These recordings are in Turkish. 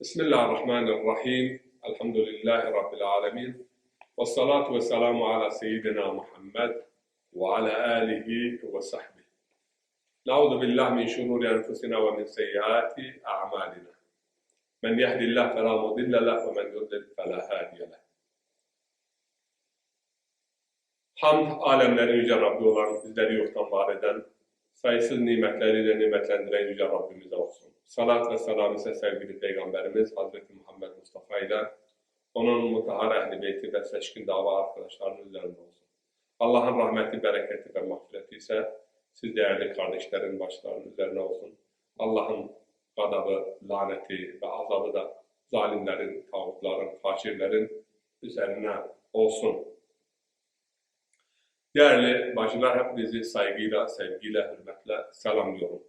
بسم الله الرحمن الرحيم. الحمد لله رب العالمين. والصلاة والسلام على سيدنا محمد وعلى آله وصحبه. نعوذ بالله من شرور أنفسنا ومن سيئات أعمالنا. من يهدي الله فلا مضل له ومن يضلل فلا هادي له. Hamd alemlerin yüce Rabbi olan, bizleri yoktan var eden, sayısız nimetleriyle nimetlendiren yüce Rabbimize olsun. Salat ve selam ise sevgili Peygamberimiz Hazreti Muhammed Mustafa ile onun mutahhar ehli beyti ve seçkin dava arkadaşlarının üzerinde olsun. Allah'ın rahmeti, bereketi ve mağfireti ise siz değerli kardeşlerin başlarının üzerine olsun. Allah'ın gadabı, laneti ve azabı da zalimlerin, tağutların, faşirlerin üzerine olsun. Değerli bacılar hepinizi saygıyla, sevgiyle, hürmetle selamlıyorum.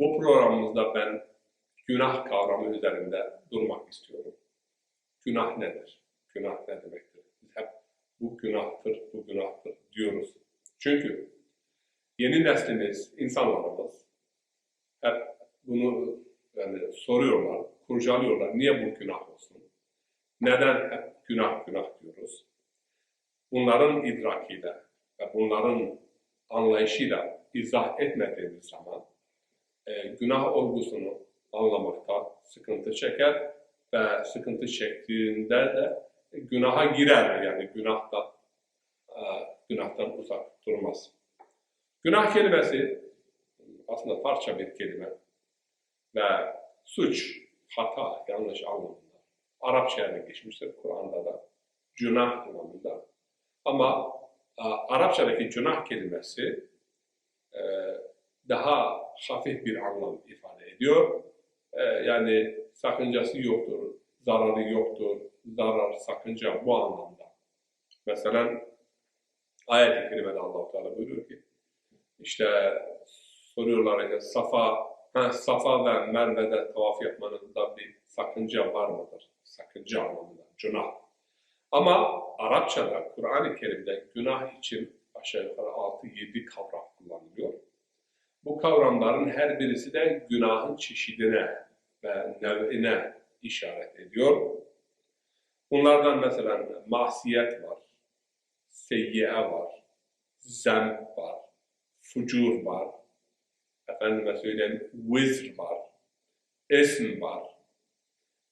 Bu programımızda ben günah kavramı üzerinde durmak istiyorum. Günah nedir? Günah ne demektir? Biz hep bu günahtır, bu günahtır diyoruz. Çünkü yeni neslimiz, insanlarımız hep bunu yani soruyorlar, kurcalıyorlar. Niye bu günah olsun? Neden hep günah günah diyoruz? Bunların idrakiyle ve bunların anlayışıyla izah etmediğimiz zaman e, günah olgusunu anlamakta sıkıntı çeker ve sıkıntı çektiğinde de günaha girer yani günahta e, günahtan uzak durmaz. Günah kelimesi aslında parça bir kelime ve suç, hata, yanlış anlamında. Arapçaya da geçmiştir, Kur'an'da da günah anlamında. Ama e, Arapçadaki günah kelimesi daha hafif bir anlam ifade ediyor. E, yani sakıncası yoktur, zararı yoktur, zarar, sakınca bu anlamda. Mesela ayet-i kerimede allah Teala buyuruyor ki, işte soruyorlar ya Safa, ha, Safa ve Merve'de tavaf yapmanızda bir sakınca var mıdır? Sakınca anlamında, günah. Ama Arapçada, Kur'an-ı Kerim'de günah için aşağı yukarı 6-7 kavram kullanılıyor. Bu kavramların her birisi de günahın çeşidine ve nev'ine işaret ediyor. Bunlardan mesela masiyet var, seyyiye var, zemp var, fucur var, efendime söyleyeyim vizr var, esm var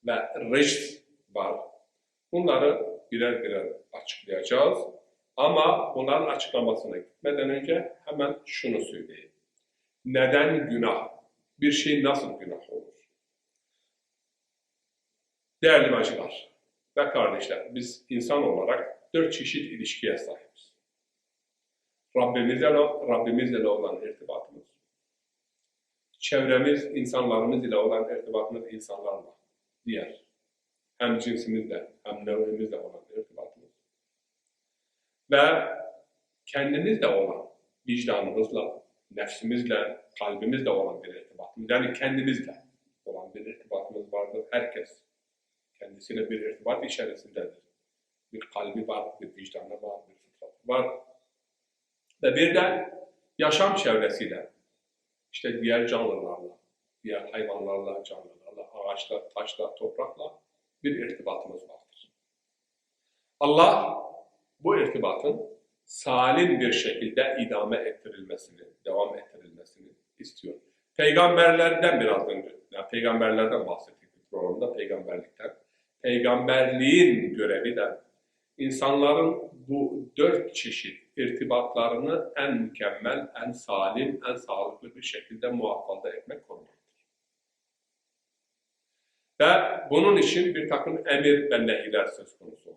ve rejt var. Bunları birer birer açıklayacağız. Ama bunların açıklamasına gitmeden önce hemen şunu söyleyeyim. Neden günah? Bir şey nasıl günah olur? Değerli bacılar ve kardeşler, biz insan olarak dört çeşit ilişkiye sahibiz. Rabbimizle, Rabbimizle olan irtibatımız, çevremiz, insanlarımız ile olan irtibatımız insanlarla, diğer hem cinsimizle hem nevrimizle olan irtibatımız ve kendimizle olan vicdanımızla, nefsimizle, kalbimizle olan bir irtibatımız. Yani kendimizle olan bir irtibatımız vardır. Herkes kendisiyle bir irtibat içerisindedir. Bir kalbi var, bir vicdanı var, bir fıtratı var. Ve bir de yaşam çevresiyle, işte diğer canlılarla, diğer hayvanlarla, canlılarla, ağaçla, taşla, toprakla bir irtibatımız vardır. Allah bu irtibatın salim bir şekilde idame ettirilmesini, devam ettirilmesini istiyor. Peygamberlerden biraz önce, yani peygamberlerden bahsettik bu programda, peygamberlikten. Peygamberliğin görevi de insanların bu dört çeşit irtibatlarını en mükemmel, en salim, en sağlıklı bir şekilde muhafaza etmek konumaktır. Ve bunun için bir takım emir ve nehiler söz konusu.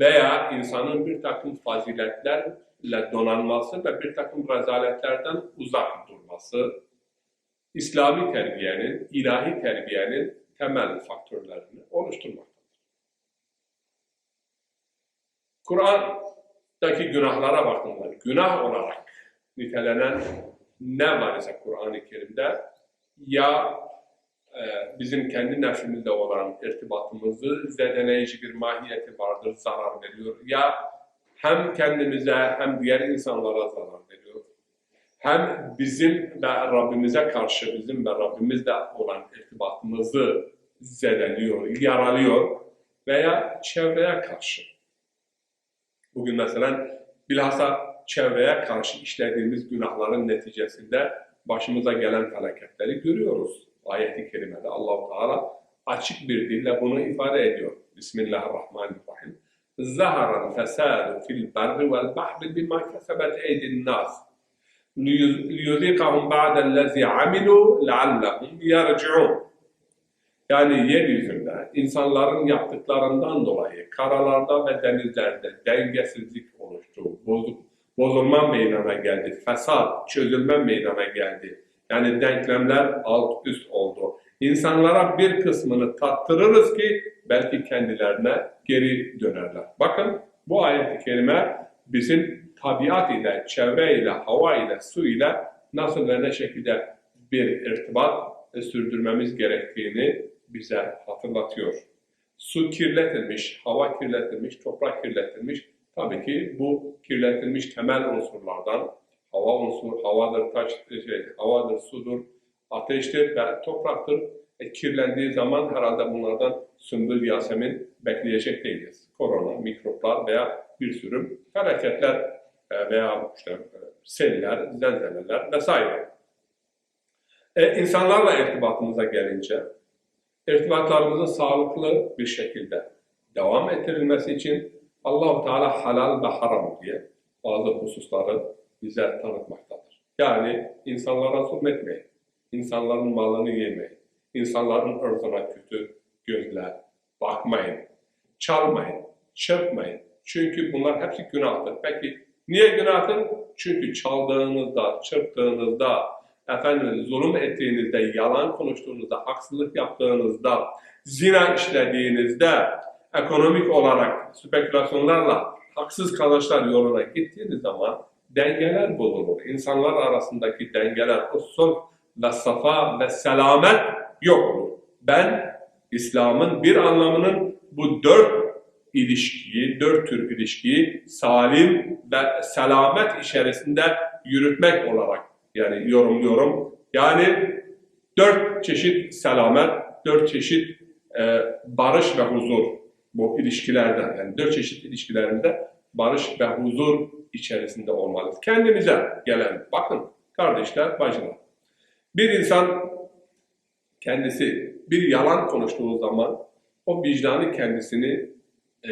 Veya insanın bir takım faziletlerle donanması ve bir takım rezaletlerden uzak durması, İslami terbiyenin, ilahi terbiyenin temel faktörlerini oluşturmaktadır. Kur'an'daki günahlara baktığımda günah olarak nitelenen ne var ise Kur'an-ı Kerim'de? Ya bizim kendi nefsimizle olan irtibatımızı zedeleyici bir mahiyeti vardır, zarar veriyor. Ya hem kendimize hem diğer insanlara zarar veriyor. hem bizim ve Rabbimize karşı bizim ve Rabbimizle olan irtibatımızı zedeliyor, yaralıyor veya çevreye karşı. Bugün mesela bilhassa çevreye karşı işlediğimiz günahların neticesinde başımıza gelen felaketleri görüyoruz ayeti kerimede Allahu Teala açık bir dille bunu ifade ediyor. Bismillahirrahmanirrahim. Zahara fesadu fil barri vel bahri bima kesebet eydin nas. Liyuzikahum ba'dellezi amilu leallahum yarci'un. Yani yeryüzünde insanların yaptıklarından dolayı karalarda ve denizlerde dengesizlik oluştu, bozulma meydana geldi, fesat, çözülme meydana geldi yani denklemler alt üst oldu. İnsanlara bir kısmını tattırırız ki belki kendilerine geri dönerler. Bakın bu ayet-i kerime bizim tabiat ile, çevre ile, hava ile, su ile nasıl ve ne şekilde bir irtibat sürdürmemiz gerektiğini bize hatırlatıyor. Su kirletilmiş, hava kirletilmiş, toprak kirletilmiş. Tabii ki bu kirletilmiş temel unsurlardan hava unsur, havadır, taş, şey, havadır, sudur, ateştir ve topraktır. E, kirlendiği zaman herhalde bunlardan sümbül yasemin bekleyecek değiliz. Korona, mikroplar veya bir sürü felaketler e, veya işte e, seller, zelzeleler vesaire. E, insanlarla irtibatımıza gelince, irtibatlarımızın sağlıklı bir şekilde devam ettirilmesi için Allahu Teala halal ve haram diye bazı hususları bize tanıtmaktadır. Yani insanlara zulmetmeyin, insanların malını yemeyin, insanların ırzına kötü gözle bakmayın, çalmayın, çırpmayın. Çünkü bunlar hepsi günahtır. Peki niye günahtır? Çünkü çaldığınızda, çırptığınızda, efendim zulüm ettiğinizde, yalan konuştuğunuzda, haksızlık yaptığınızda, zina işlediğinizde, ekonomik olarak spekülasyonlarla haksız kazançlar yoluna gittiğiniz zaman dengeler bozulur. İnsanlar arasındaki dengeler, usul ve safa ve selamet yok olur. Ben İslam'ın bir anlamının bu dört ilişkiyi, dört tür ilişkiyi salim ve selamet içerisinde yürütmek olarak yani yorumluyorum. Yani dört çeşit selamet, dört çeşit e, barış ve huzur bu ilişkilerde, yani dört çeşit ilişkilerinde barış ve huzur içerisinde olmalıyız. Kendimize gelen, bakın kardeşler, bacılar. Bir insan kendisi bir yalan konuştuğu zaman o vicdanı kendisini e,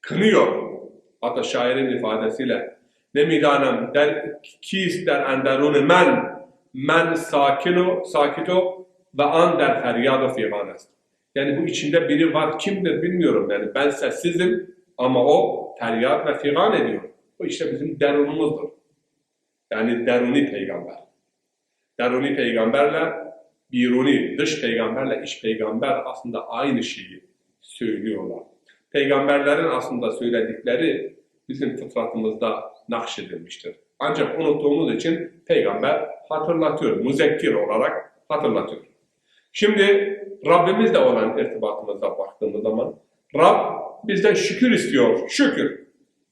kınıyor. Hatta şairin ifadesiyle ne midanem der kis der enderun men men sakino sakito ve an der feryada figan est. Yani bu içinde biri var kimdir bilmiyorum yani ben sessizim ama o feryat ve figan ediyor. Bu işte bizim derunumuzdur. Yani deruni peygamber. Deruni peygamberle biruni, dış peygamberle iç peygamber aslında aynı şeyi söylüyorlar. Peygamberlerin aslında söyledikleri bizim fıtratımızda nakşedilmiştir. Ancak unuttuğumuz için peygamber hatırlatıyor, müzekkir olarak hatırlatıyor. Şimdi Rabbimizle olan irtibatımıza baktığımız zaman Rab bizden şükür istiyor, şükür.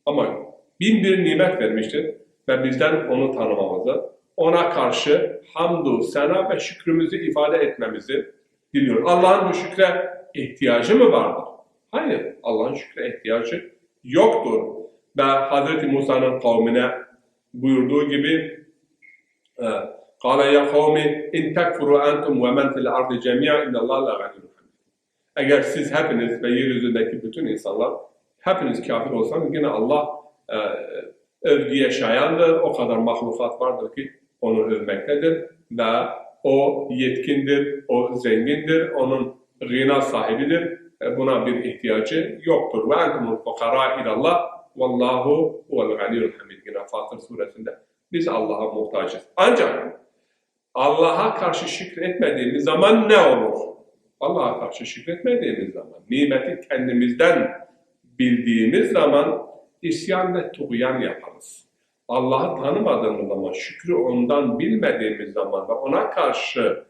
Ama bin bir nimet vermiştir ve bizden onu tanımamızı, ona karşı hamdu, sena ve şükrümüzü ifade etmemizi diliyor. Allah'ın bu şükre ihtiyacı mı vardır? Hayır, Allah'ın şükre ihtiyacı yoktur. Ve Hz. Musa'nın kavmine buyurduğu gibi قال يا قوم إن تكفروا أنتم ومن في الأرض جميعا إن الله لا غني Eğer siz hepiniz ve yeryüzündeki bütün insanlar hepiniz kafir olsanız yine Allah e, övgüye şayandır. O kadar mahlukat vardır ki onu övmektedir ve o yetkindir, o zengindir, onun gına sahibidir. E, buna bir ihtiyacı yoktur. Ve entumul fukara ilallah vallahu huvel ganiyul hamid. Yine Fatır suresinde biz Allah'a muhtacız. Ancak Allah'a karşı şükretmediğimiz zaman ne olur? Allah'a karşı şükretmediğimiz zaman, nimeti kendimizden bildiğimiz zaman isyan ve tuğyan yaparız. Allah'ı tanımadığımız zaman, şükrü ondan bilmediğimiz zaman ve ona karşı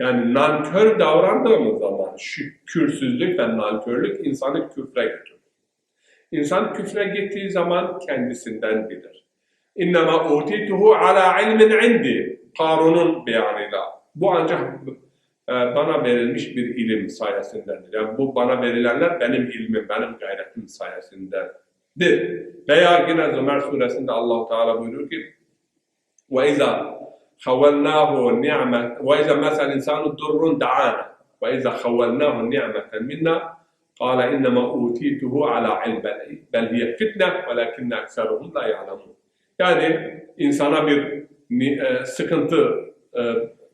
yani nankör davrandığımız zaman şükürsüzlük ve nankörlük insanı küfre götürür. İnsan küfre gittiği zaman kendisinden bilir. İnnemâ utituhu ala ilmin indi. Karun'un beyanıyla. Bu ancak e, bana verilmiş bir ilim sayesindendir. Yani bu bana verilenler benim ilmim, benim gayretim sayesindedir. Veya yine Zümer suresinde Allahu Teala buyuruyor ki وَاِذَا خَوَّلْنَاهُ نِعْمَةً وَاِذَا مَسَ الْاِنْسَانُ دُرٌّ دَعَانَ وَاِذَا خَوَّلْنَاهُ نِعْمَةً مِنَّا قَالَ اِنَّمَا اُوتِيتُهُ عَلَى عِلْمٍ بَلْ هِيَ فِتْنَةٌ وَلَكِنَّ اَكْسَرُهُمْ لَا يَعْلَمُونَ Yani insana bir ni- e, sıkıntı e,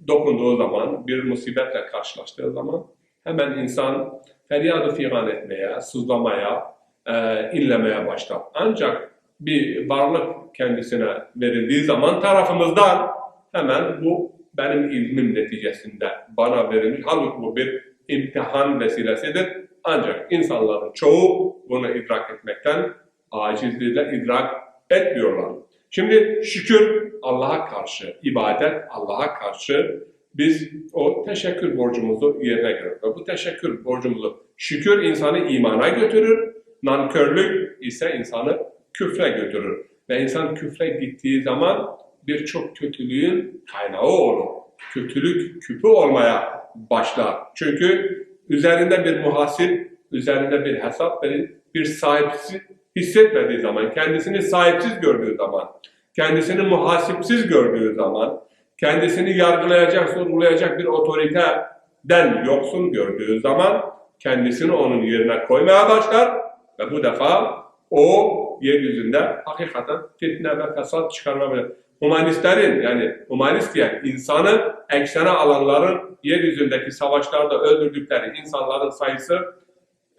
dokunduğu zaman, bir musibetle karşılaştığı zaman hemen insan feryadı figan etmeye, sızlamaya, e, inlemeye başlar. Ancak bir varlık kendisine verildiği zaman tarafımızdan hemen bu benim ilmim neticesinde bana verilmiş. Halbuki bu bir imtihan vesilesidir. Ancak insanların çoğu bunu idrak etmekten acizliğiyle idrak etmiyorlar. Şimdi şükür Allah'a karşı, ibadet Allah'a karşı biz o teşekkür borcumuzu yerine getiriyoruz. Ve Bu teşekkür borcumuzu şükür insanı imana götürür, nankörlük ise insanı küfre götürür. Ve insan küfre gittiği zaman birçok kötülüğün kaynağı olur. Kötülük küpü olmaya başlar. Çünkü üzerinde bir muhasip, üzerinde bir hesap bir, bir sahipsiz hissetmediği zaman, kendisini sahipsiz gördüğü zaman, kendisini muhasipsiz gördüğü zaman, kendisini yargılayacak, sorgulayacak bir otoriteden yoksun gördüğü zaman kendisini onun yerine koymaya başlar ve bu defa o yeryüzünde hakikaten fitne ve fesat çıkarmaya Humanistlerin yani humanist diyen insanı eksene alanların yeryüzündeki savaşlarda öldürdükleri insanların sayısı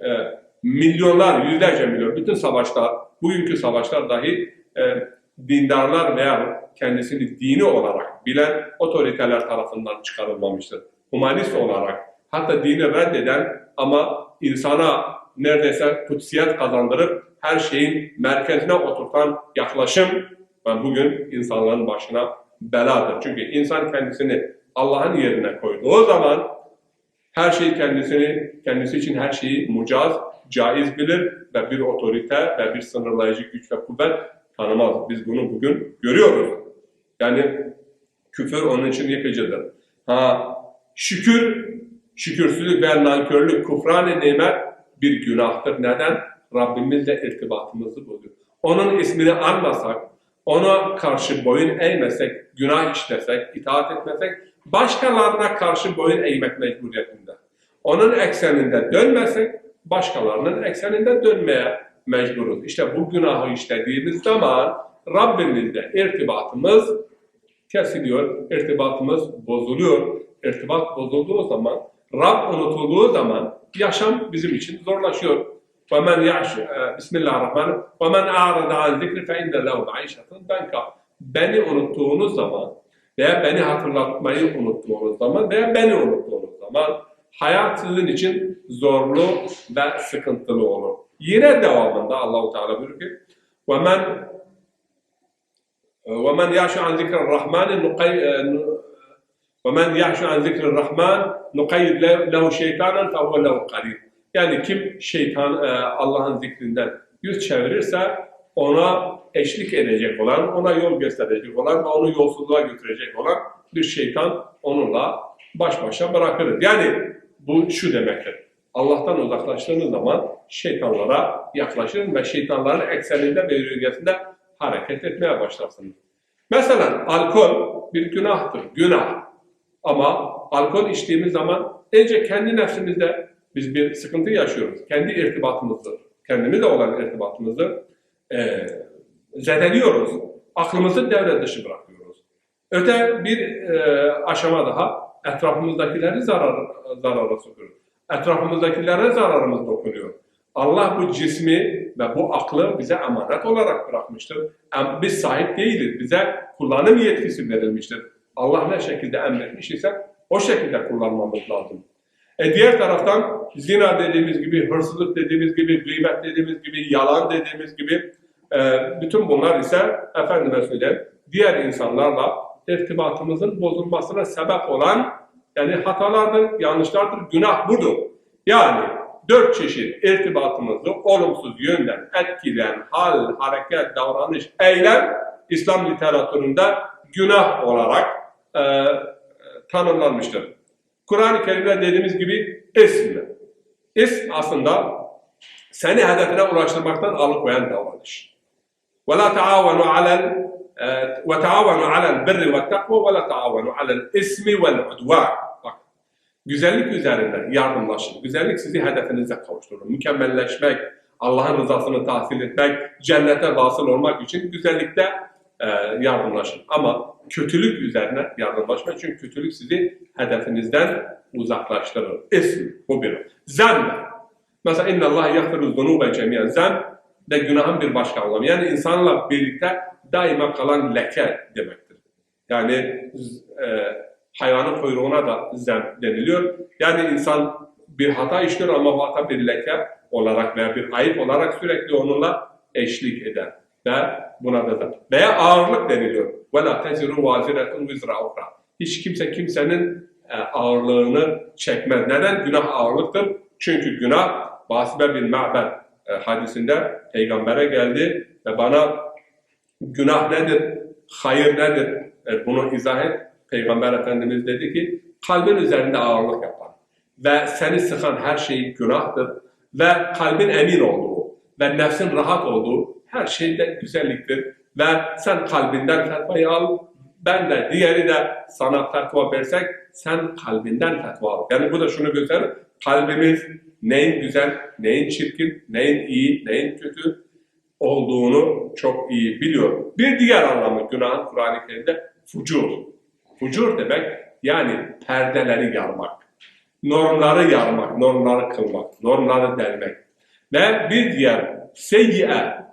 e, milyonlar, yüzlerce milyon. Bütün savaşlar, bugünkü savaşlar dahi e, dindarlar veya kendisini dini olarak bilen otoriteler tarafından çıkarılmamıştır. Humanist olarak hatta dini reddeden ama insana neredeyse kutsiyet kazandırıp her şeyin merkezine oturtan yaklaşım bugün insanların başına beladır. Çünkü insan kendisini Allah'ın yerine koyduğu zaman her şey kendisini, kendisi için her şeyi mucaz, caiz bilir ve bir otorite ve bir sınırlayıcı güç ve kuvvet tanımaz. Biz bunu bugün görüyoruz. Yani küfür onun için yıkıcıdır. Ha, şükür, şükürsüzlük ve nankörlük, kufran-ı nimet bir günahtır. Neden? Rabbimizle irtibatımızı bozuyor. Onun ismini anmasak, ona karşı boyun eğmesek, günah işlesek, itaat etmesek, başkalarına karşı boyun eğmek mecburiyetinde. Onun ekseninde dönmesek, başkalarının ekseninde dönmeye mecburuz. İşte bu günahı işlediğimiz zaman Rabbimizle irtibatımız kesiliyor, irtibatımız bozuluyor. İrtibat bozulduğu zaman, Rab unutulduğu zaman yaşam bizim için zorlaşıyor. وَمَنْ يَعْشُ Bismillahirrahmanirrahim. وَمَنْ أَعْرَضَ عَنْ ذِكْرِ فَاِنَّ لَهُ مَعِيشَةً دَنْكَ Beni unuttuğunuz zaman veya beni hatırlatmayı unuttuğunuz zaman veya beni unuttuğunuz zaman hayat sizin için zorlu ve sıkıntılı olur. Yine devamında Allahu Teala buyuruyor ki وَمَنْ وَمَنْ يَعْشُ عَنْ ذِكْرِ الرَّحْمَنِ وَمَنْ يَعْشُ عَنْ ذِكْرِ الرَّحْمَنِ نُقَيِّدْ لَهُ شَيْطَانًا فَهُوَ لَهُ قَرِينٌ Yani kim şeytan e, Allah'ın zikrinden yüz çevirirse ona eşlik edecek olan, ona yol gösterecek olan ve onu yolsuzluğa götürecek olan bir şeytan onunla baş başa bırakır. Yani bu şu demektir. Allah'tan uzaklaştığınız zaman şeytanlara yaklaşır ve şeytanların ekseninde ve yörüngesinde hareket etmeye başlarsınız. Mesela alkol bir günahtır, günah. Ama alkol içtiğimiz zaman önce kendi nefsimizde biz bir sıkıntı yaşıyoruz. Kendi irtibatımızı, kendimizle olan irtibatımızı e, zedeliyoruz. Aklımızı devre dışı bırakıyoruz. Öte bir e, aşama daha etrafımızdakileri zarar, zarara sokuyoruz. Etrafımızdakilere zararımız dokunuyor. Allah bu cismi ve bu aklı bize emanet olarak bırakmıştır. Biz sahip değiliz. Bize kullanım yetkisi verilmiştir. Allah ne şekilde emretmiş ise o şekilde kullanmamız lazım. E diğer taraftan zina dediğimiz gibi, hırsızlık dediğimiz gibi, gıybet dediğimiz gibi, yalan dediğimiz gibi e, bütün bunlar ise efendime söyleyeyim diğer insanlarla irtibatımızın bozulmasına sebep olan yani hatalardır, yanlışlardır, günah budur. Yani dört çeşit irtibatımızı olumsuz yönden etkileyen hal, hareket, davranış, eylem İslam literatüründe günah olarak e, e, tanımlanmıştır. Kur'an-ı Kerim'de dediğimiz gibi ism. İsm aslında seni hedefine ulaştırmaktan alıkoyan davranış. وَلَا تَعَاوَنُوا عَلَى وَتَعَاوَنُوا عَلَى الْبِرِّ وَالتَّقْوَى وَلَا تَعَاوَنُوا عَلَى الْاِسْمِ وَالْعُدْوَانِ Bak, güzellik üzerinde yardımlaşın. Güzellik sizi hedefinize kavuşturur. Mükemmelleşmek, Allah'ın rızasını tahsil etmek, cennete vasıl olmak için güzellikte e, yardımlaşın. Ama kötülük üzerine yardımlaşmayın. Çünkü kötülük sizi hedefinizden uzaklaştırır. İsm, bu bir. Zem. Mesela inna Allah yaghfiru zunuba cemiyen. Zem de günahın bir başka anlamı. Yani insanla birlikte daima kalan leke demektir. Yani e, hayvanın kuyruğuna da zem deniliyor. Yani insan bir hata işliyor ama bu hata bir leke olarak veya bir ayıp olarak sürekli onunla eşlik eder ve burada da. Veya ağırlık deniliyor. وَلَا تَزِرُوا وَازِرَةٌ وِزْرَ اُخْرَى Hiç kimse kimsenin e, ağırlığını çekmez. Neden? Günah ağırlıktır. Çünkü günah Basibe bin Ma'ber e, hadisinde peygambere geldi ve bana günah nedir, hayır nedir e, bunu izah et. Peygamber Efendimiz dedi ki kalbin üzerinde ağırlık yapar ve seni sıkan her şey günahtır ve kalbin emin olduğu ve nefsin rahat olduğu her şeyde güzelliktir ve sen kalbinden fetvayı al ben de diğeri de sana fetva versek sen kalbinden fetva al. Yani bu da şunu gösterir kalbimiz neyin güzel, neyin çirkin, neyin iyi, neyin kötü olduğunu çok iyi biliyor. Bir diğer anlamı günahın Kur'an-ı Kerim'de fucur. Fucur demek yani perdeleri yarmak, normları yarmak, normları kılmak, normları delmek. Ve bir diğer seyyiye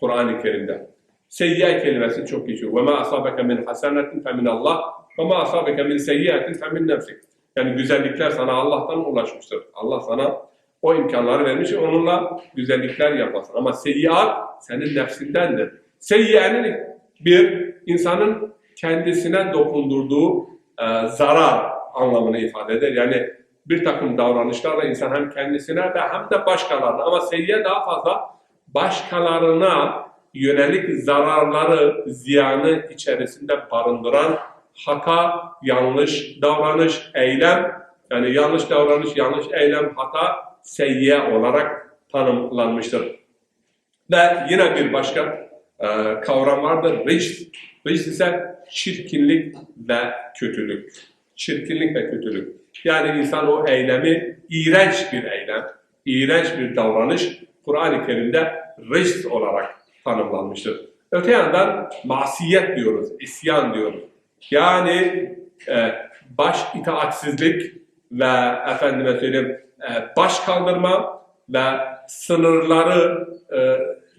Kur'an-ı Kerim'de. Seyyye kelimesi çok geçiyor. Ve ma asabeke min hasenetin fe min Allah ve ma asabeke min seyyiyetin fe min nefsik. Yani güzellikler sana Allah'tan ulaşmıştır. Allah sana o imkanları vermiş, onunla güzellikler yapasın. Ama seyyiat senin nefsindendir. Seyyiyenin bir insanın kendisine dokundurduğu e, zarar anlamını ifade eder. Yani bir takım davranışlarla insan hem kendisine de hem de başkalarına ama seyyiye daha fazla başkalarına yönelik zararları, ziyanı içerisinde barındıran hata, yanlış davranış, eylem, yani yanlış davranış, yanlış eylem, hata, seyyiye olarak tanımlanmıştır. Ve yine bir başka e, kavram vardır, rics. Rics ise çirkinlik ve kötülük. Çirkinlik ve kötülük. Yani insan o eylemi, iğrenç bir eylem, iğrenç bir davranış Kur'an-ı Kerim'de rics olarak tanımlanmıştır. Öte yandan masiyet diyoruz, isyan diyoruz. Yani e, baş itaatsizlik ve efendime söyleyeyim e, baş kaldırma ve sınırları e,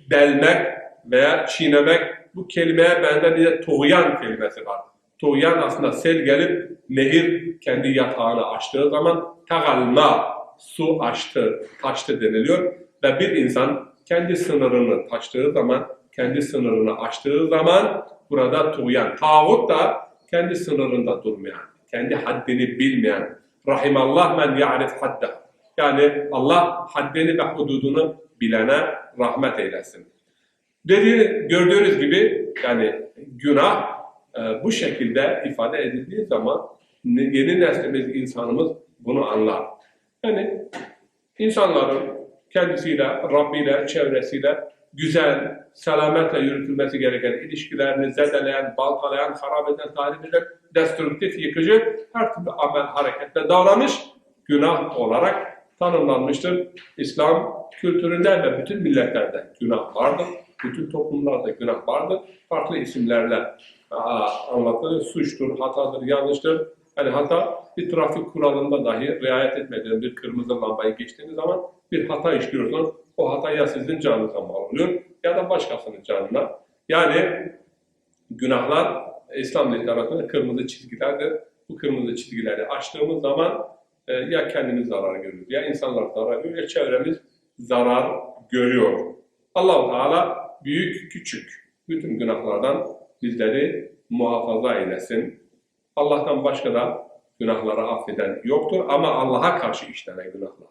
delmek veya çiğnemek bu kelimeye benzer bir tuğyan kelimesi var. Tuğyan aslında sel gelip nehir kendi yatağını açtığı zaman tagalma su açtı, taştı deniliyor ve bir insan kendi sınırını taştığı zaman, kendi sınırını aştığı zaman burada tuğyan. Tağut da kendi sınırında durmayan, kendi haddini bilmeyen. Rahimallah men ya'rif hadda. Yani Allah haddini ve hududunu bilene rahmet eylesin. Dediği, gördüğünüz gibi yani günah e, bu şekilde ifade edildiği zaman yeni neslimiz, insanımız bunu anlar. Yani insanların kendisiyle, Rabbiyle, çevresiyle güzel, selametle yürütülmesi gereken ilişkilerini zedeleyen, baltalayan, harap eden, tahrip eden, destruktif, yıkıcı her türlü amel, hareketle davranış günah olarak tanımlanmıştır. İslam kültüründe ve bütün milletlerde günah vardır. Bütün toplumlarda günah vardır. Farklı isimlerle anlatılır. Suçtur, hatadır, yanlıştır. Yani hata bir trafik kuralında dahi riayet etmediğiniz bir kırmızı lambayı geçtiğiniz zaman bir hata işliyorsunuz. O hata ya sizin canınıza mal oluyor ya da başkasının canına. Yani günahlar İslam literatüründe kırmızı çizgilerdir. Bu kırmızı çizgileri aştığımız zaman e, ya kendimiz zarar görüyoruz, ya insanlar zarar görüyor, ya çevremiz zarar görüyor. allah Teala büyük küçük bütün günahlardan bizleri muhafaza eylesin. Allah'tan başka da günahları affeden yoktur ama Allah'a karşı işlenen günahlar.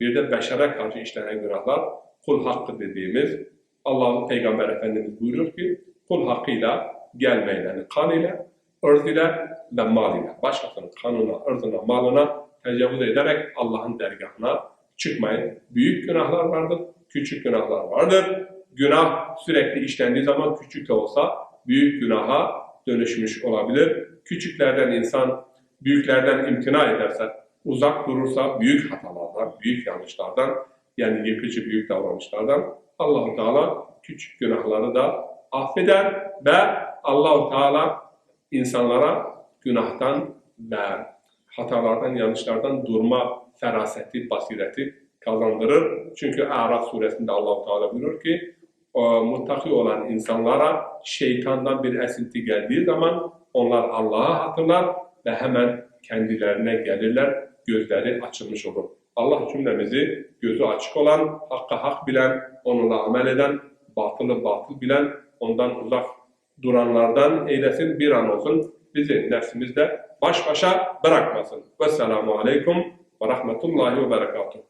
Bir de beşere karşı işlenen günahlar kul hakkı dediğimiz Allah'ın Peygamber Efendimiz buyuruyor ki kul hakkıyla gelmeyeni kan ile, ırz ile ve mal ile. Başkasının kanına, ırzına, malına tecavüz ederek Allah'ın dergahına çıkmayın. Büyük günahlar vardır, küçük günahlar vardır. Günah sürekli işlendiği zaman küçük de olsa büyük günaha dönüşmüş olabilir. Küçüklerden insan büyüklerden imtina ederse, uzak durursa büyük hatalardan, büyük yanlışlardan, yani yıkıcı büyük davranışlardan allah Teala küçük günahları da affeder ve allah Teala insanlara günahtan ve hatalardan, yanlışlardan durma feraseti, basireti kazandırır. Çünkü Araf suresinde allah Teala buyurur ki, muttaki olan insanlara şeytandan bir esinti geldiği zaman onlar Allah'ı hatırlar ve hemen kendilerine gelirler, gözleri açılmış olur. Allah cümlemizi gözü açık olan, hakka hak bilen, onunla amel eden, batılı batıl bilen, ondan uzak duranlardan eylesin bir an olsun. Bizi nefsimizde baş başa bırakmasın. Vesselamu aleyküm ve rahmetullahi ve berekatuhu.